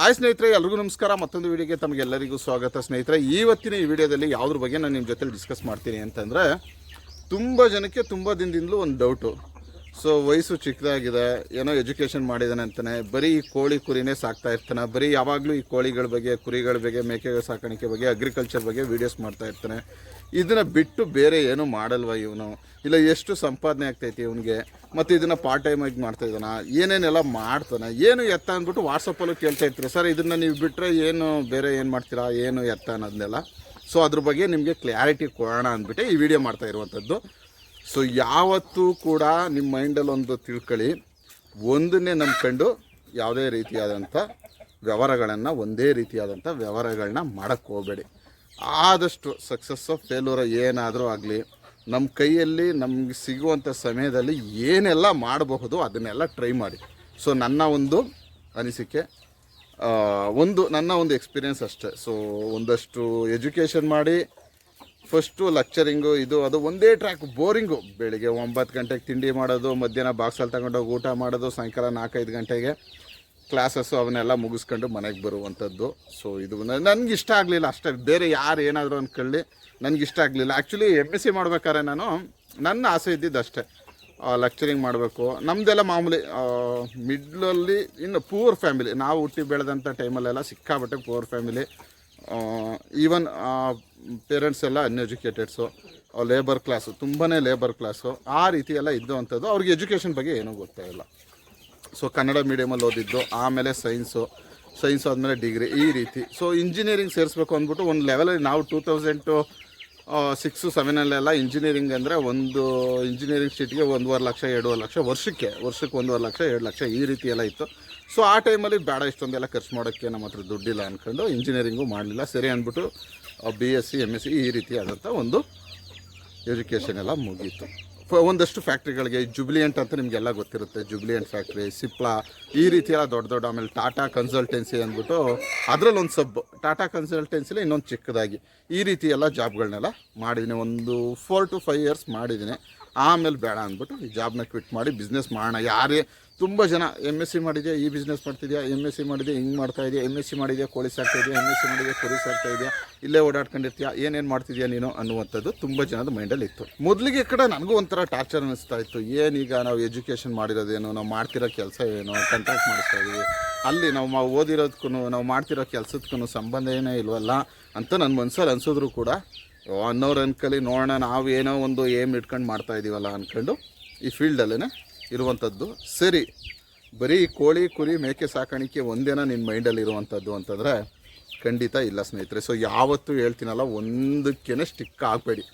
Hi ಸ್ನೇಹಿತರೆ, ಎಲ್ರಿಗೂ ನಮಸ್ಕಾರ. ಮತ್ತೊಂದು ವಿಡಿಯೋಗೆ ತಮಗೆಲ್ಲರಿಗೂ ಸ್ವಾಗತ. ಸ್ನೇಹಿತರೆ ಇವತ್ತಿನ ಈ ವಿಡಿಯೋದಲ್ಲಿ ಯಾವುದ್ರ ಬಗ್ಗೆ ನಾನು ನಿಮ್ಮ ಜೊತೆ ಡಿಸ್ಕಸ್ ಮಾಡ್ತೀನಿ ಅಂತಂದರೆ, ತುಂಬ ಜನಕ್ಕೆ ತುಂಬ ದಿನದಿಂದಲೂ ಒಂದು ಡೌಟು ಸೊ ವಯಸ್ಸು ಚಿಕ್ಕದಾಗಿದೆ, ಏನೋ ಎಜುಕೇಷನ್ ಮಾಡಿದಾನೆ ಅಂತಾನೆ, ಬರೀ ಈ ಕೋಳಿ ಕುರಿನೇ ಸಾಕ್ತಾ ಇರ್ತಾನೆ, ಬರೀ ಯಾವಾಗಲೂ ಈ ಕೋಳಿಗಳ ಬಗ್ಗೆ, ಕುರಿಗಳ ಬಗ್ಗೆ ಮೇಕೆಗಳ ಸಾಕಾಣಿಕೆ ಬಗ್ಗೆ ಅಗ್ರಿಕಲ್ಚರ್ ಬಗ್ಗೆ ವೀಡಿಯೋಸ್ ಮಾಡ್ತಾ ಇರ್ತಾನೆ. ಇದನ್ನು ಬಿಟ್ಟು ಬೇರೆ ಏನು ಮಾಡಲ್ವ ಇವನು? ಇಲ್ಲ, ಎಷ್ಟು ಸಂಪಾದನೆ ಆಗ್ತೈತಿ ಇವನಿಗೆ? ಮತ್ತು ಇದನ್ನು ಪಾರ್ಟ್ ಟೈಮ್ ಆಗಿ ಮಾಡ್ತಾ ಇದ್ದಾನ? ಏನೇನೆಲ್ಲ ಮಾಡ್ತಾನೆ? ಏನು ಎತ್ತ ಅಂದ್ಬಿಟ್ಟು ವಾಟ್ಸಪ್ಪಲ್ಲೂ ಕೇಳ್ತಾ ಇರ್ತೀರಿ ಸರ್, ಇದನ್ನು ನೀವು ಬಿಟ್ಟರೆ ಏನು, ಬೇರೆ ಏನು ಮಾಡ್ತೀರಾ? ಏನು ಎತ್ತ ಅನ್ನೋದನ್ನೆಲ್ಲ ಸೊ ಅದ್ರ ಬಗ್ಗೆ ನಿಮಗೆ ಕ್ಲಾರಿಟಿ ಕೊಡೋಣ ಅಂದ್ಬಿಟ್ಟು ಈ ವಿಡಿಯೋ ಮಾಡ್ತಾ ಇರುವಂಥದ್ದು. ಸೊ ಯಾವತ್ತೂ ಕೂಡ ನಿಮ್ಮ ಮೈಂಡಲ್ಲಿ ಒಂದು ತಿಳ್ಕೊಳ್ಳಿ ಒಂದನ್ನೇ ನಂಬ್ಕೊಂಡು ಯಾವುದೇ ರೀತಿಯಾದಂಥ ವ್ಯವಹಾರಗಳನ್ನು, ಒಂದೇ ರೀತಿಯಾದಂಥ ವ್ಯವಹಾರಗಳನ್ನ ಮಾಡೋಕ್ಕೆ ಹೋಗಬೇಡಿ. ಆದಷ್ಟು ಸಕ್ಸಸ್ಸು ಫೇಲ್ಯೂರ ಏನಾದರೂ ಆಗಲಿ ನಮ್ಮ ಕೈಯಲ್ಲಿ ನಮಗೆ ಸಿಗುವಂಥ ಸಮಯದಲ್ಲಿ ಏನೆಲ್ಲ ಮಾಡಬಹುದು ಅದನ್ನೆಲ್ಲ ಟ್ರೈ ಮಾಡಿ. ಸೊ ನನ್ನ ಒಂದು ಅನಿಸಿಕೆ ಒಂದು ನನ್ನ ಒಂದು ಎಕ್ಸ್ಪೀರಿಯೆನ್ಸ್ ಅಷ್ಟೇ. ಸೊ ಒಂದಷ್ಟು ಎಜುಕೇಷನ್ ಮಾಡಿ ಫಸ್ಟು ಲಕ್ಚರಿಂಗು ಇದು, ಅದು ಒಂದೇ ಟ್ರ್ಯಾಕ್, ಬೋರಿಂಗು. ಬೆಳಿಗ್ಗೆ ಒಂಬತ್ತು ಗಂಟೆಗೆ ತಿಂಡಿ ಮಾಡೋದು, ಮಧ್ಯಾಹ್ನ ಬಾಕ್ಸಲ್ಲಿ ತಗೊಂಡೋಗಿ ಊಟ ಮಾಡೋದು, ಸಾಯಂಕಾಲ ನಾಲ್ಕೈದು ಗಂಟೆಗೆ ಕ್ಲಾಸಸ್ಸು ಅವನ್ನೆಲ್ಲ ಮುಗಿಸ್ಕೊಂಡು ಮನೆಗೆ ಬರುವಂಥದ್ದು. ಸೊ ಇದು ನನಗೆ ಇಷ್ಟ ಆಗಲಿಲ್ಲ, ಅಷ್ಟೇ. ಬೇರೆ ಯಾರು ಏನಾದರೂ ಅಂದ್ಕೊಳ್ಳಿ ನನಗೆ ಇಷ್ಟ ಆಗಲಿಲ್ಲ. ಆ್ಯಕ್ಚುಲಿ ಎಂ ಎಸ್ ಸಿ ಮಾಡ್ಬೇಕಾದ್ರೆ ನಾನು, ನನ್ನ ಆಸೆ ಇದ್ದಿದ್ದು ಅಷ್ಟೇ. ಲೆಕ್ಚರಿಂಗ್ ಮಾಡಬೇಕು. ನಮ್ಮದೆಲ್ಲ ಮಾಮೂಲಿ ಮಿಡ್ಲಲ್ಲಿ ಇನ್ನು ಪೂರ್ ಫ್ಯಾಮಿಲಿ ನಾವು ಹುಟ್ಟಿ ಬೆಳೆದಂಥ ಟೈಮಲ್ಲೆಲ್ಲ ಸಿಕ್ಕಾಬಟ್ಟೆ ಪೂರ್ ಫ್ಯಾಮಿಲಿ ಈವನ್ ಪೇರೆಂಟ್ಸ್ ಎಲ್ಲ ಅನ್ಎಜುಕೇಟೆಡ್ಸು ಲೇಬರ್ ಕ್ಲಾಸು ತುಂಬಾ ಲೇಬರ್ ಕ್ಲಾಸು ಆ ರೀತಿ ಎಲ್ಲ ಇದ್ದು ಅಂಥದ್ದು ಅವ್ರಿಗೆ ಎಜುಕೇಷನ್ ಬಗ್ಗೆ ಏನೂ ಗೊತ್ತಾಗಿಲ್ಲ ಸೊ ಕನ್ನಡ ಮೀಡಿಯಮಲ್ಲಿ ಓದಿದ್ದು, ಆಮೇಲೆ ಸೈನ್ಸು ಸೈನ್ಸ್ ಆದಮೇಲೆ ಡಿಗ್ರಿ ಈ ರೀತಿ. ಸೊ ಇಂಜಿನಿಯರಿಂಗ್ ಸೇರಿಸ್ಬೇಕು ಅಂದ್ಬಿಟ್ಟು ಒಂದು ಲೆವೆಲಲ್ಲಿ ನಾವು ಟೂ ತೌಸಂಡು ಸಿಕ್ಸು ಸೆವೆನಲ್ಲೆಲ್ಲ ಇಂಜಿನಿಯರಿಂಗ್ ಅಂದರೆ ಒಂದು ಇಂಜಿನಿಯರಿಂಗ್ ಸೀಟ್ಗೆ ಒಂದೂವರೆ ಲಕ್ಷ, ಎರಡೂವರೆ ಲಕ್ಷ ವರ್ಷಕ್ಕೆ ವರ್ಷಕ್ಕೆ ಒಂದೂವರೆ ಲಕ್ಷ, ಎರಡು ಲಕ್ಷ ಈ ರೀತಿ ಎಲ್ಲ ಇತ್ತು. ಸೊ ಆ ಟೈಮಲ್ಲಿ ಬೇಡ, ಇಷ್ಟೊಂದೆಲ್ಲ ಖರ್ಚು ಮಾಡೋಕ್ಕೆ ನಮ್ಮ ಹತ್ರ ದುಡ್ಡಿಲ್ಲ ಅಂದ್ಕೊಂಡು ಇಂಜಿನಿಯರಿಂಗು ಮಾಡಲಿಲ್ಲ. ಸರಿ ಅಂದ್ಬಿಟ್ಟು B S C M S C ಈ ರೀತಿಯಾದಂಥ ಒಂದು ಎಜುಕೇಷನ್ ಎಲ್ಲ ಮುಗೀತು. ಒಂದಷ್ಟು ಫ್ಯಾಕ್ಟ್ರಿಗಳಿಗೆ ಜುಬ್ಲಿಯಂಟ್ ಅಂತ ನಿಮಗೆಲ್ಲ ಗೊತ್ತಿರುತ್ತೆ. ಜುಬ್ಲಿಯಂಟ್ ಫ್ಯಾಕ್ಟ್ರಿ ಸಿಪ್ಲಾ ಈ ರೀತಿ ಎಲ್ಲ ದೊಡ್ಡ ದೊಡ್ಡ ಆಮೇಲೆ ಟಾಟಾ ಕನ್ಸಲ್ಟೆನ್ಸಿ ಅಂದ್ಬಿಟ್ಟು ಅದರಲ್ಲಿ ಒಂದು ಸಬ್ ಟಾಟಾ ಕನ್ಸಲ್ಟೆನ್ಸಿಲಿ ಇನ್ನೊಂದು ಚಿಕ್ಕದಾಗಿ ಈ ರೀತಿ ಎಲ್ಲ ಜಾಬ್ಗಳನ್ನೆಲ್ಲ ಮಾಡಿದ್ದೀನಿ. ಒಂದು ಫೋರ್ ಟು ಫೈವ್ ಇಯರ್ಸ್ ಮಾಡಿದ್ದೀನಿ. ಆಮೇಲೆ ಬೇಡ ಅಂದ್ಬಿಟ್ಟು ಈ ಜಾಬ್ನ ಕ್ವಿಟ್ ಮಾಡಿ ಬಿಸ್ನೆಸ್ ಮಾಡೋಣ. ಯಾರೇ ತುಂಬ ಜನ ಎಂ ಎಸ್ ಸಿ ಮಾಡಿದೆಯಾ ಈ ಬಿಸ್ನೆಸ್ ಮಾಡ್ತಿದ್ಯಾ ಎಂ ಎಸ್ ಸಿ ಮಾಡಿದೆ, ಹಿಂಗೆ ಮಾಡ್ತಾ ಇದೆಯಾ ಎಂ ಎಸ್ ಸಿ ಮಾಡಿದೆಯಾ, ಕೋಳಿ ಸಾಕ್ತಾ ಇದೆಯಾ ಎಂ ಎಸ್ ಸಿ ಮಾಡಿದೆ ಕುರಿ ಸಾಕ್ತಾ ಇದೆಯಾ, ಇಲ್ಲೇ ಓಡಾಡ್ಕೊಂಡಿರ್ತೀಯಾ, ಏನೇನು ಮಾಡ್ತಿದ್ಯಾ ನೀನು ಅನ್ನುವಂಥದ್ದು ತುಂಬ ಜನದ ಮೈಂಡಲ್ಲಿ ಇತ್ತು. ಮೊದಲಿಗೆ ಕಡೆ ನನಗೂ ಒಂಥರ ಟಾರ್ಚರ್ ಅನ್ನಿಸ್ತಾ ಇತ್ತು. ಏನೀಗ ನಾವು ಎಜುಕೇಷನ್ ಮಾಡಿರೋದೇನು, ನಾವು ಮಾಡ್ತಿರೋ ಕೆಲಸ ಏನು ಕಂಟ್ಯಾಕ್ಟ್ ಮಾಡಿಸ್ತಾ ಇದೀವಿ, ಅಲ್ಲಿ ನಾವು ಓದಿರೋದಕ್ಕೂ ನಾವು ಮಾಡ್ತಿರೋ ಕೆಲಸದಕ್ಕೂ ಸಂಬಂಧ ಏನೇ ಇಲ್ವಲ್ಲ ಅಂತ ನನ್ನ ಮನ್ಸಲ್ಲಿ ಅನಿಸಿದ್ರು ಕೂಡ ಅನ್ನೋರು ಅನ್ಕಲಿ ನೋಡೋಣ, ನಾವು ಏನೋ ಒಂದು ಏಮ್ ಇಟ್ಕೊಂಡು ಮಾಡ್ತಾ ಇದ್ದೀವಲ್ಲ ಅಂದ್ಕೊಂಡು ಈ ಫೀಲ್ಡಲ್ಲೇ ಇರುವಂಥದ್ದು ಸರಿ, ಬರೀ ಕೋಳಿ, ಕುರಿ, ಮೇಕೆ ಸಾಕಾಣಿಕೆ ಒಂದೇನ ನಿನ್ನ ಮೈಂಡಲ್ಲಿ ಇರುವಂಥದ್ದು ಅಂತಂದರೆ ಖಂಡಿತ ಇಲ್ಲ ಸ್ನೇಹಿತರೆ. ಸೊ ಯಾವತ್ತೂ ಹೇಳ್ತೀನಲ್ಲ ಒಂದಕ್ಕೇ ಸ್ಟಿಕ್ ಆಗಬೇಡಿ.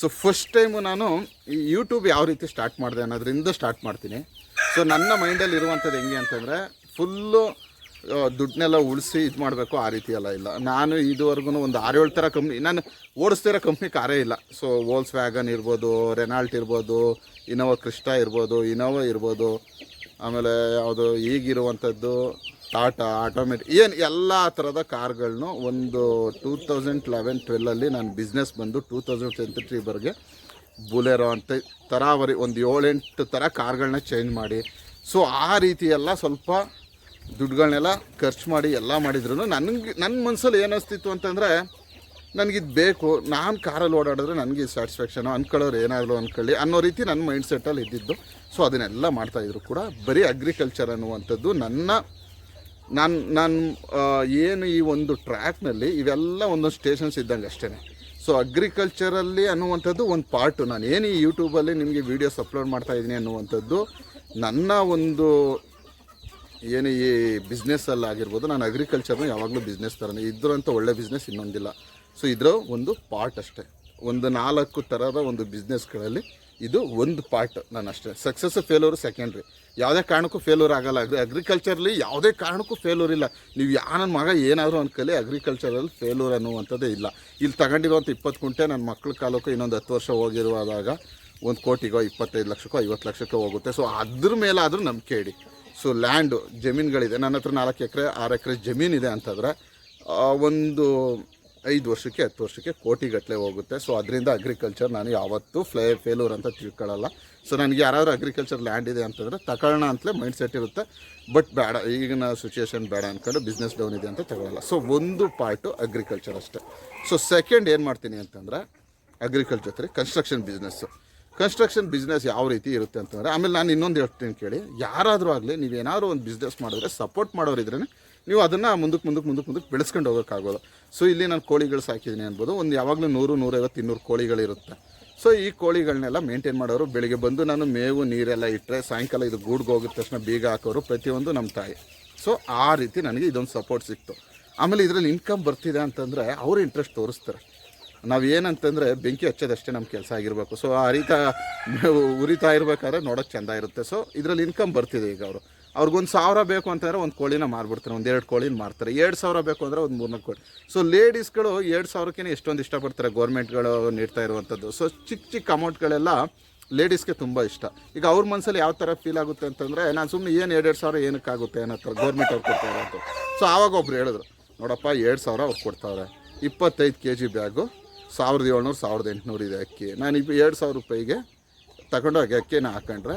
ಸೊ ಫಸ್ಟ್ ಟೈಮು ನಾನು ಈ ಯೂಟ್ಯೂಬ್ ಯಾವ ರೀತಿ ಸ್ಟಾರ್ಟ್ ಮಾಡಿದೆ ಅನ್ನೋದ್ರಿಂದ ಸ್ಟಾರ್ಟ್ ಮಾಡ್ತೀನಿ. ಸೊ ನನ್ನ ಮೈಂಡಲ್ಲಿ ಇರುವಂಥದ್ದು ಹೆಂಗೆ ಅಂತಂದರೆ ಫುಲ್ಲು ದುಡ್ಡನ್ನೆಲ್ಲ ಉಳಿಸಿ ಇದು ಮಾಡಬೇಕು ಆ ರೀತಿ ಎಲ್ಲ ಇಲ್ಲ. ನಾನು ಇದುವರೆಗೂ ಒಂದು ಆರೇಳು ಥರ ಕಂಪ್ನಿ ನಾನು ಓಡಿಸ್ತಿರೋ ಕಂಪ್ನಿ ಕಾರೇ ಇಲ್ಲ. ಸೊ ವೋಲ್ಸ್ ವ್ಯಾಗನ್ ಇರ್ಬೋದು ರೆನಾಲ್ಟ್ ಇರ್ಬೋದು ಇನೋವಾ ಕ್ರಿಸ್ಟಾ ಇರ್ಬೋದು ಇನೋವಾ ಇರ್ಬೋದು, ಆಮೇಲೆ ಯಾವುದು ಈಗಿರುವಂಥದ್ದು ಟಾಟಾ ಆಟೋಮೆಟಿಕ್ ಏನು ಎಲ್ಲ ಥರದ ಕಾರ್ಗಳನ್ನೂ ಒಂದು ಟೂ ತೌಸಂಡ್ ಲೆವೆನ್ ಟ್ವೆಲ್ಲಲ್ಲಿ ನಾನು ಬಿಸ್ನೆಸ್ ಬಂದು ಟೂ ತೌಸಂಡ್ ಟ್ವೆಂಟಿ ತ್ರೀವರೆಗೆ ಬುಲೆರೋ ಅಂತ ತರಾವರಿ ಒಂದು ಏಳೆಂಟು ಥರ ಕಾರ್ಗಳನ್ನ ಚೇಂಜ್ ಮಾಡಿ. ಸೊ ಆ ರೀತಿ ಎಲ್ಲ ಸ್ವಲ್ಪ ದುಡ್ಡುಗಳನ್ನೆಲ್ಲ ಖರ್ಚು ಮಾಡಿ ಎಲ್ಲ ಮಾಡಿದ್ರು ನನಗೆ ನನ್ನ ಮನಸ್ಸಲ್ಲಿ ಏನಿಸ್ತಿತ್ತು ಅಂತಂದರೆ ನನಗಿದು ಬೇಕು, ನಾನು ಕಾರಲ್ಲಿ ಓಡಾಡಿದ್ರೆ ನನಗೆ ಸ್ಯಾಟಿಸ್ಫ್ಯಾಕ್ಷನು ಅಂದ್ಕೊಳ್ಳೋರು ಏನಾದರೂ ಅಂದ್ಕೊಳ್ಳಿ ಅನ್ನೋ ರೀತಿ ನನ್ನ ಮೈಂಡ್ ಸೆಟ್ಟಲ್ಲಿ ಇದ್ದಿದ್ದು. ಸೊ ಅದನ್ನೆಲ್ಲ ಮಾಡ್ತಾಯಿದ್ರು ಕೂಡ ಬರೀ ಅಗ್ರಿಕಲ್ಚರ್ ಅನ್ನುವಂಥದ್ದು ನನ್ನ, ನಾನು ನಾನು ಏನು ಈ ಒಂದು ಟ್ರ್ಯಾಕ್ನಲ್ಲಿ ಇವೆಲ್ಲ ಒಂದೊಂದು ಸ್ಟೇಷನ್ಸ್ ಇದ್ದಂಗೆ ಅಷ್ಟೇ ಸೊ ಅಗ್ರಿಕಲ್ಚರಲ್ಲಿ ಅನ್ನುವಂಥದ್ದು ಒಂದು ಪಾರ್ಟು ನಾನು ಏನು ಈ ಯೂಟ್ಯೂಬಲ್ಲಿ ನಿಮಗೆ ವೀಡಿಯೋಸ್ ಅಪ್ಲೋಡ್ ಮಾಡ್ತಾ ಇದ್ದೀನಿ ಅನ್ನುವಂಥದ್ದು ನನ್ನ ಒಂದು ಏನು ಈ ಬಿಸ್ನೆಸ್ಸಲ್ಲಿ ಆಗಿರ್ಬೋದು, ನಾನು ಅಗ್ರಿಕಲ್ಚರ್ನ ಯಾವಾಗಲೂ ಬಿಸ್ನೆಸ್ ಥರನೇ ಅಂತ ಒಳ್ಳೆ ಬಿಸ್ನೆಸ್ ಇನ್ನೊಂದಿಲ್ಲ. ಸೊ ಇದರ ಒಂದು ಪಾರ್ಟ್ ಅಷ್ಟೇ. ಒಂದು ನಾಲ್ಕು ಥರದ ಒಂದು ಬಿಸ್ನೆಸ್ಗಳಲ್ಲಿ ಇದು ಒಂದು ಪಾರ್ಟ್ ನಾನು ಅಷ್ಟೇ. ಸಕ್ಸಸ್ ಫೇಲೂರು ಸೆಕೆಂಡ್ರಿ ಯಾವುದೇ ಕಾರಣಕ್ಕೂ ಫೇಲೂರ್ ಆಗಲ್ಲ. ಅಗ್ರಿ ಅಗ್ರಿಕಲ್ಚರ್ಲಿ ಯಾವುದೇ ಕಾರಣಕ್ಕೂ ಫೇಲೂರ್ ಇಲ್ಲ. ನೀವು ಯಾರ ಮಗ ಏನಾದರೂ ಅನ್ಕಲಿ ಅಗ್ರಿಕಲ್ಚರಲ್ಲಿ ಫೇಲೂರ್ ಅನ್ನುವಂಥದ್ದೇ ಇಲ್ಲ. ಇಲ್ಲಿ ತಗೊಂಡಿರುವಂಥ ಇಪ್ಪತ್ತು ಕುಂಟೆ ನನ್ನ ಮಕ್ಳ ಕಾಲಕ್ಕೆ ಇನ್ನೊಂದು ಹತ್ತು ವರ್ಷ ಹೋಗಿರುವಾಗ ಒಂದು ಕೋಟಿಗೋ, ಇಪ್ಪತ್ತೈದು ಲಕ್ಷಕ್ಕೋ, ಐವತ್ತು ಲಕ್ಷಕ್ಕೋ ಹೋಗುತ್ತೆ. ಸೊ ಅದ್ರ ಮೇಲಾದರೂ ನಂಬಿಕೆ ಇಡಿ. So land ಜಮೀನುಗಳಿದೆ. ನನ್ನ ಹತ್ರ ನಾಲ್ಕು ಎಕರೆ, ಆರು ಎಕರೆ ಜಮೀನಿದೆ ಅಂತಂದರೆ ಒಂದು ಐದು ವರ್ಷಕ್ಕೆ, ಹತ್ತು ವರ್ಷಕ್ಕೆ ಕೋಟಿಗಟ್ಟಲೆ ಹೋಗುತ್ತೆ. ಸೊ ಅದರಿಂದ ಅಗ್ರಿಕಲ್ಚರ್ ನಾನು ಯಾವತ್ತೂ ಫ್ಲೇ ಫೇಲೂರ್ ಅಂತ ತಿಳ್ಕೊಳ್ಳಲ್ಲ. ಸೊ ನನಗೆ ಯಾರಾದರೂ ಅಗ್ರಿಕಲ್ಚರ್ ಲ್ಯಾಂಡ್ ಇದೆ ಅಂತಂದರೆ ತಗೊಳ್ಳೋಣ ಅಂತಲೇ ಮೈಂಡ್ ಸೆಟ್ ಇರುತ್ತೆ. ಬಟ್ ಬೇಡ, ಈಗಿನ ಸಿಚುಯೇಷನ್ ಬೇಡ ಅಂದ್ಕೊಂಡು ಬಿಸ್ನೆಸ್ ಡೌನ್ ಇದೆ ಅಂತ ತಗೊಳ್ಳಲ್ಲ. ಸೊ ಒಂದು ಪಾರ್ಟು ಅಗ್ರಿಕಲ್ಚರ್ ಅಷ್ಟೇ. ಸೊ ಸೆಕೆಂಡ್ ಏನು ಮಾಡ್ತೀನಿ ಅಂತಂದರೆ ಅಗ್ರಿಕಲ್ಚರ್ ಜೊತೆ ಕನ್ಸ್ಟ್ರಕ್ಷನ್ ಬಿಸ್ನೆಸ್ಸು ಕನ್ಸ್ಟ್ರಕ್ಷನ್ ಬಿಸ್ನೆಸ್ ಯಾವ ರೀತಿ ಇರುತ್ತೆ ಅಂತಂದರೆ, ಆಮೇಲೆ ನಾನು ಇನ್ನೊಂದು ಹೇಳ್ತೀನಿ ಕೇಳಿ. ಯಾರಾದರೂ ಆಗಲಿ ನೀವೇನಾದ್ರು ಒಂದು ಬಿಸ್ನೆಸ್ ಮಾಡಿದ್ರೆ ಸಪೋರ್ಟ್ ಮಾಡೋರಿದ್ರೆ ನೀವು ಅದನ್ನು ಮುಂದಕ್ಕೆ ಮುಂದಕ್ಕೆ ಮುಂದಕ್ಕೆ ಮುಂದಕ್ಕೆ ಬೆಳೆಸ್ಕೊಂಡು ಹೋಗೋಕ್ಕಾಗೋದು. ಸೊ ಇಲ್ಲಿ ನಾನು ಕೋಳಿಗಳು ಸಾಕಿದ್ದೀನಿ ಅನ್ಬೋದು. ಒಂದು ಯಾವಾಗಲೂ ನೂರು, ನೂರೈವತ್ತು, ಇನ್ನೂರು ಕೋಳಿಗಳಿರುತ್ತೆ ಸೊ ಈ ಕೋಳಿಗಳನ್ನೆಲ್ಲ ಮೇಂಟೈನ್ ಮಾಡೋರು, ಬೆಳಿಗ್ಗೆ ಬಂದು ನಾನು ಮೇವು, ನೀರೆಲ್ಲ ಇಟ್ಟರೆ ಸಾಯಂಕಾಲ ಇದು ಗೂಡ್ಗೆ ಹೋಗಿದ ತಕ್ಷಣ ಬೀಗ ಹಾಕೋರು ಪ್ರತಿಯೊಂದು ನಮ್ಮ ತಾಯಿ. ಸೊ ಆ ರೀತಿ ನನಗೆ ಇದೊಂದು ಸಪೋರ್ಟ್ ಸಿಕ್ತು. ಆಮೇಲೆ ಇದರಲ್ಲಿ ಇನ್ಕಮ್ ಬರ್ತಿದೆ ಅಂತಂದರೆ, ಅವರು ಇಂಟ್ರೆಸ್ಟ್ ತೋರಿಸ್ತಾರೆ. ನಾವು ಏನಂತಂದರೆ ಬೆಂಕಿ ಹಚ್ಚೋದಷ್ಟೇ ನಮ್ಮ ಕೆಲಸ ಆಗಿರಬೇಕು. ಸೊ ಆ ರೀತ ಉರಿತಾ ಇರಬೇಕಾದ್ರೆ ನೋಡೋಕೆ ಚೆಂದ ಇರುತ್ತೆ. ಸೊ ಇದರಲ್ಲಿ ಇನ್ಕಮ್ ಬರ್ತಿದೆ ಈಗ ಅವರು. ಅವ್ರಿಗೊಂದು ಸಾವಿರ ಬೇಕು ಅಂತಂದರೆ ಒಂದು ಕೋಳಿನ ಮಾರ್ಬಿಡ್ತಾರೆ. ಒಂದು ಎರಡು ಕೋಳಿನ ಮಾರ್ತಾರೆ. ಎರಡು ಸಾವಿರ ಬೇಕು ಅಂದರೆ ಒಂದು ಮೂರ್ನಾಲ್ಕು ಕೋಳಿ. ಸೊ ಲೇಡೀಸ್ಗಳು ಎರಡು ಸಾವಿರಕ್ಕೇ ಎಷ್ಟೊಂದು ಇಷ್ಟಪಡ್ತಾರೆ ಗೌರ್ಮೆಂಟ್ಗಳು ನೀಡ್ತಾ ಇರುವಂಥದ್ದು ಸೊ ಚಿಕ್ಕ ಚಿಕ್ಕ ಅಮೌಂಟ್ಗಳೆಲ್ಲ ಲೇಡೀಸ್ಗೆ ತುಂಬ ಇಷ್ಟ. ಈಗ ಅವ್ರ ಮನಸ್ಸಲ್ಲಿ ಯಾವ ಥರ ಫೀಲ್ ಆಗುತ್ತೆ ಅಂತಂದರೆ, ನಾನು ಸುಮ್ಮನೆ ಏನು ಎರಡೆರಡು ಎರಡು ಸಾವಿರ ಏನಕ್ಕಾಗುತ್ತೆ ಅನ್ನೋ ಥರ ಗೌರ್ಮೆಂಟ್ ಅವ್ರು ಕೊಡ್ತಾರೆ ಅಂತ. ಸೊ ಆವಾಗ ಒಬ್ರು ಹೇಳಿದ್ರು, ನೋಡಪ್ಪ, ಎರಡು ಸಾವಿರ ಅವ್ರು ಕೊಡ್ತಾವ್ರೆ. ಇಪ್ಪತ್ತೈದು ಕೆ ಜಿ ಬ್ಯಾಗು ಸಾವಿರದ ಏಳ್ನೂರು, ಸಾವಿರದ ಎಂಟುನೂರು ಇದೆ ಅಕ್ಕಿ. ನಾನು ಇಬ್ಬ ಎರಡು ಸಾವಿರ ರೂಪಾಯಿಗೆ ತಗೊಂಡೋಗಿ ಅಕ್ಕಿನ ಹಾಕೊಂಡ್ರೆ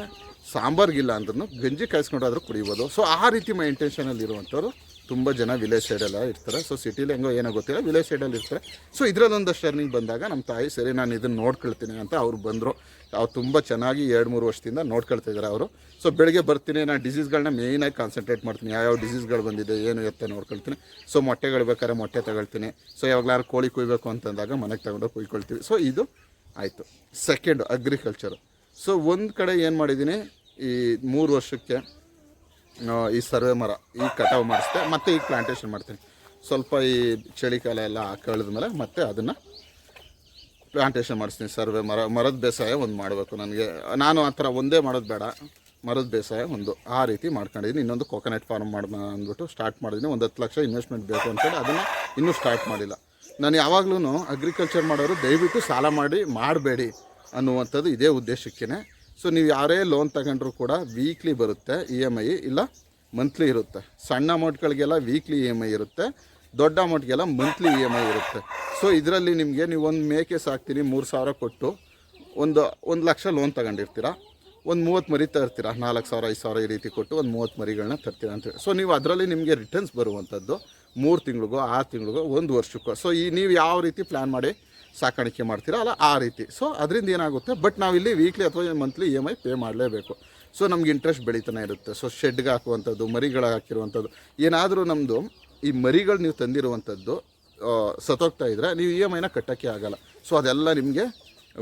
ಸಾಂಬಾರ್ಗಿಲ್ಲ ಅಂದ್ರೂ ಗಂಜಿ ಕಾಯಿಸ್ಕೊಂಡಾದ್ರೂ ಕುಡಿಬೋದು. ಸೊ ಆ ರೀತಿ ಮೈ ಇಂಟೆನ್ಷನಲ್ಲಿ ಇರುವಂಥವ್ರು ತುಂಬ ಜನ ವಿಲೇಜ್ ಸೈಡೆಲ್ಲ ಇರ್ತಾರೆ. ಸೊ ಸಿಟಿಲಿ ಹೆಂಗೋ ಏನೋ ಗೊತ್ತಿಲ್ಲ. ವಿಲೇಜ್ ಸೈಡಲ್ಲಿ ಇರ್ತಾರೆ. ಸೊ ಇದರಲ್ಲೊಂದಷ್ಟು ಅರ್ನಿಂಗ್ ಬಂದಾಗ ನಮ್ಮ ತಾಯಿ, ಸರಿ, ನಾನು ಇದನ್ನು ನೋಡ್ಕೊಳ್ತೀನಿ ಅಂತ ಅವ್ರು ಬಂದರು. ಅವ್ರು ತುಂಬ ಚೆನ್ನಾಗಿ ಎರಡು ಮೂರು ವರ್ಷದಿಂದ ನೋಡ್ಕೊಳ್ತಾ ಇದ್ದಾರೆ ಅವರು. ಸೊ ಬೆಳಗ್ಗೆ ಬರ್ತೀನಿ, ನಾನು ಡಿಸೀಸ್ಗಳನ್ನ ಮೇಯ್ನಾಗಿ ಕಾನ್ಸಂಟ್ರೇಟ್ ಮಾಡ್ತೀನಿ. ಯಾವ್ಯಾವ ಡಿಸೀಸ್ಗಳು ಬಂದಿದೆ, ಏನು ಎತ್ತ ನೋಡ್ಕೊಳ್ತೀನಿ. ಸೊ ಮೊಟ್ಟೆಗಳು ಬೇಕಾದ್ರೆ ಮೊಟ್ಟೆ ತಗೊಳ್ತೀನಿ. ಸೊ ಯಾವಾಗಲಾರು ಕೋಳಿ ಕುಯ್ಬೇಕು ಅಂತಂದಾಗ ಮನೆಗೆ ತಗೊಂಡು ಕುಯ್ಕೊಳ್ತೀವಿ. ಸೊ ಇದು ಆಯಿತು. ಸೆಕೆಂಡು ಅಗ್ರಿಕಲ್ಚರು ಸೊ ಒಂದು ಕಡೆ ಏನು ಮಾಡಿದ್ದೀನಿ ಈ ಮೂರು ವರ್ಷಕ್ಕೆ ಈ ಸರ್ವೆ ಮರ, ಈ ಕಟಾವು ಮಾಡಿಸ್ದೆ, ಮತ್ತೆ ಈ ಪ್ಲಾಂಟೇಷನ್ ಮಾಡ್ತೀನಿ. ಸ್ವಲ್ಪ ಈ ಚಳಿಕಾಲ ಎಲ್ಲ ಕಳೆದ ಮೇಲೆ ಮತ್ತೆ ಅದನ್ನು ಪ್ಲಾಂಟೇಷನ್ ಮಾಡಿಸ್ತೀನಿ, ಸರ್ವೆ ಮರ, ಮರದ ಬೇಸಾಯ ಒಂದು ಮಾಡಬೇಕು ನನಗೆ. ನಾನು ಆ ಥರ ಒಂದೇ ಮಾಡೋದು ಬೇಡ, ಮರದ ಬೇಸಾಯ ಒಂದು. ಆ ರೀತಿ ಮಾಡ್ಕೊಂಡಿದ್ದೀನಿ ಇನ್ನೊಂದು ಕೋಕೋನಟ್ ಫಾರ್ಮ್ ಮಾಡೋಣ ಅಂದ್ಬಿಟ್ಟು ಸ್ಟಾರ್ಟ್ ಮಾಡಿದ್ದೀನಿ ಒಂದು ಹತ್ತು ಲಕ್ಷ ಇನ್ವೆಸ್ಟ್ಮೆಂಟ್ ಬೇಕು ಅಂತೇಳಿ ಅದನ್ನು ಇನ್ನೂ ಸ್ಟಾರ್ಟ್ ಮಾಡಿಲ್ಲ. ನಾನು ಯಾವಾಗಲೂ ಅಗ್ರಿಕಲ್ಚರ್ ಮಾಡೋರು ದಯವಿಟ್ಟು ಸಾಲ ಮಾಡಿ, ಮಾಡಬೇಡಿ ಅನ್ನುವಂಥದ್ದು ಇದೇ ಉದ್ದೇಶಕ್ಕೇ ಸೊ ನೀವು ಯಾರೇ ಲೋನ್ ತಗೊಂಡ್ರು ಕೂಡ ವೀಕ್ಲಿ ಬರುತ್ತೆ ಇ ಎಂ ಐ ಇಲ್ಲ ಮಂತ್ಲಿ ಇರುತ್ತೆ. ಸಣ್ಣ ಅಮೌಂಟ್ಗಳಿಗೆಲ್ಲ ವೀಕ್ಲಿ ಇ ಎಂ ಐ ಇರುತ್ತೆ, ದೊಡ್ಡ ಅಮೌಂಟ್ಗೆಲ್ಲ ಮಂತ್ಲಿ ಇ ಎಂ ಐ ಇರುತ್ತೆ. ಸೊ ಇದರಲ್ಲಿ ನಿಮಗೆ ನೀವು ಒಂದು ಮೇಕೆ ಸಾಕ್ತೀನಿ ಮೂರು ಸಾವಿರ ಕೊಟ್ಟು, ಒಂದು ಒಂದು ಲಕ್ಷ ಲೋನ್ ತಗೊಂಡಿರ್ತೀರ? ಒಂದು ಮೂವತ್ತು ಮರಿ ತರ್ತೀರ? ನಾಲ್ಕು ಸಾವಿರ, ಐದು ಸಾವಿರ ಈ ರೀತಿ ಕೊಟ್ಟು ಒಂದು ಮೂವತ್ತು ಮರಿಗಳನ್ನ ತರ್ತೀರ ಅಂತೇಳಿ ಸೊ ನೀವು ಅದರಲ್ಲಿ ನಿಮಗೆ ರಿಟರ್ನ್ಸ್ ಬರುವಂಥದ್ದು ಮೂರು ತಿಂಗಳಿಗೋ, ಆರು ತಿಂಗಳಿಗೋ, ಒಂದು ವರ್ಷಕ್ಕೋ. ಸೊ ಈ ನೀವು ಯಾವ ರೀತಿ ಪ್ಲ್ಯಾನ್ ಮಾಡಿ ಸಾಕಾಣಿಕೆ ಮಾಡ್ತೀರಾ? ಅಲ್ಲ, ಆ ರೀತಿ. ಸೊ ಅದರಿಂದ ಏನಾಗುತ್ತೆ? ಬಟ್ ನಾವಿಲ್ಲಿ ವೀಕ್ಲಿ ಅಥವಾ monthly E M I pay ಮಾಡಲೇಬೇಕು. ಸೊ ನಮ್ಗೆ ಇಂಟ್ರೆಸ್ಟ್ ಬೆಳೀತಾನೆ ಇರುತ್ತೆ. ಸೊ ಶೆಡ್ಗೆ ಹಾಕುವಂಥದ್ದು, ಮರಿಗಳ ಹಾಕಿರುವಂಥದ್ದು. ಏನಾದರೂ ನಮ್ಮದು ಈ ಮರಿಗಳು ನೀವು ತಂದಿರುವಂಥದ್ದು ಸತ್ತೋಗ್ತಾ ಇದ್ದರೆ ನೀವು ಇ ಎಂ ಐನ ಕಟ್ಟೋಕ್ಕೆ ಆಗಲ್ಲ. ಸೊ ಅದೆಲ್ಲ ನಿಮಗೆ